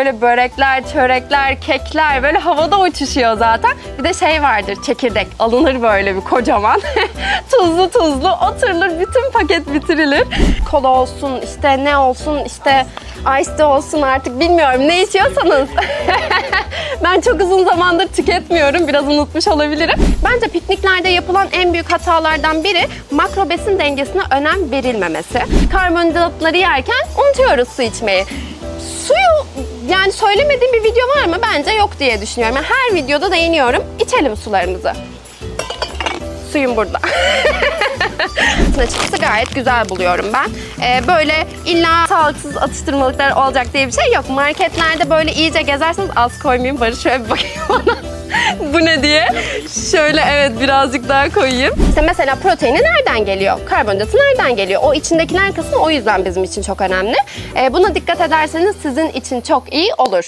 böyle börekler, çörekler, kekler böyle havada uçuşuyor zaten. Bir de şey vardır çekirdek alınır böyle bir kocaman. tuzlu tuzlu oturulur bütün paket bitirilir. Kola olsun işte ne olsun işte ice tea olsun artık bilmiyorum ne içiyorsanız. ben çok uzun zamandır tüketmiyorum. Biraz unutmuş olabilirim. Bence pikniklerde yapılan en büyük hatalardan biri makro besin dengesine önem verilmemesi. Karbonhidratları yerken unutuyoruz su içmeyi. Yani söylemediğim bir video var mı? Bence yok diye düşünüyorum. Yani her videoda değiniyorum. İçelim sularımızı. Suyum burada. Açıkçası gayet güzel buluyorum ben. Ee, böyle illa sağlıksız atıştırmalıklar olacak diye bir şey yok. Marketlerde böyle iyice gezerseniz az koymayayım. Barış şöyle bir bakayım bana. Bu ne diye. Şöyle evet birazcık daha koyayım. İşte mesela proteini nereden geliyor? Karbonhidratı nereden geliyor? O içindekiler kısmı o yüzden bizim için çok önemli. Ee, buna dikkat ederseniz sizin için çok iyi olur.